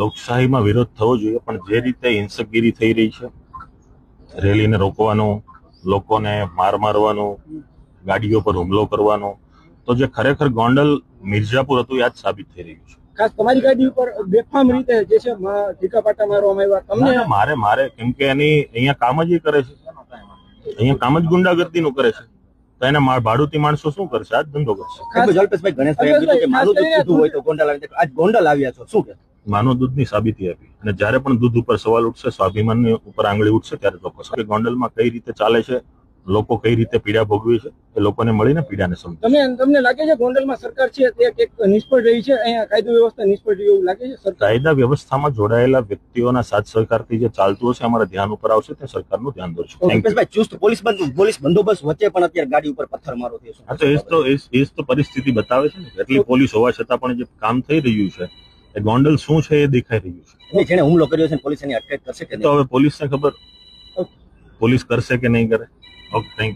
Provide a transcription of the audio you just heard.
લોકશાહીમાં વિરોધ થવો જોઈએ પણ જે રીતે હિંસકગીરી થઈ રહી છે રેલીને રોકવાનું લોકોને માર મારવાનું ગાડીઓ પર હુમલો કરવાનો તો જે ખરેખર ગોંડલ મિર્જાપુર હતું યાદ સાબિત થઈ રહ્યું છે. ખાસ તમારી ગાડી ઉપર બેફામ રીતે જે છે ઢીકા પાટા મારવામાં આવ્યા. તમને મારે મારે કેમ કે એની અહીંયા કામ જ એ કરે છે. અહીંયા કામ જ ગુંડાગર્દીનું કરે છે. તો એને ભાડુતી માણસો શું કરશે? આ ધંધો કરશે. ગણેશભાઈ કીધું કે મારું હોય તો ગોંડલ આવી આજ ગોંડલ આવ્યા છો શું કે? માનવ દૂધની સાબિતી આપી. અને જ્યારે પણ દૂધ ઉપર સવાલ ઉઠશે સ્વાભિમાનની ઉપર આંગળી ઉઠશે ત્યારે ચોક્કસ. કે ગોંડલમાં કઈ રીતે ચાલે છે લોકો કઈ રીતે પીડા ભોગવી છે એ લોકોને મળીને પીડાને સમજે. તમે તમને લાગે છે ગોંડલમાં સરકાર છે તે એક નિષ્ફળ રહી છે અહીંયા કાયદો વ્યવસ્થા નિષ્ફળ રહી એવું લાગે છે કાયદા વ્યવસ્થામાં જોડાયેલા વ્યક્તિઓના સાથ સહકારથી જે ચાલતું હશે અમારા ધ્યાન ઉપર આવશે તે સરકારનું ધ્યાન દોરશું. ચુસ્ત પોલીસ બંધ પોલીસ બંદોબસ્ત વચ્ચે પણ અત્યારે ગાડી ઉપર પથ્થર મારો થયો હા તો એ તો એ તો પરિસ્થિતિ બતાવે છે ને. એટલી પોલીસ હોવા છતાં પણ જે કામ થઈ રહ્યું છે એ ગોંડલ શું છે એ દેખાઈ રહ્યું છે. જેને હુમલો કર્યો છે પોલીસ એની અટકાયત કરશે કે તો હવે પોલીસને ખબર. પોલીસ કરશે કે નહીં કરે? Okay thank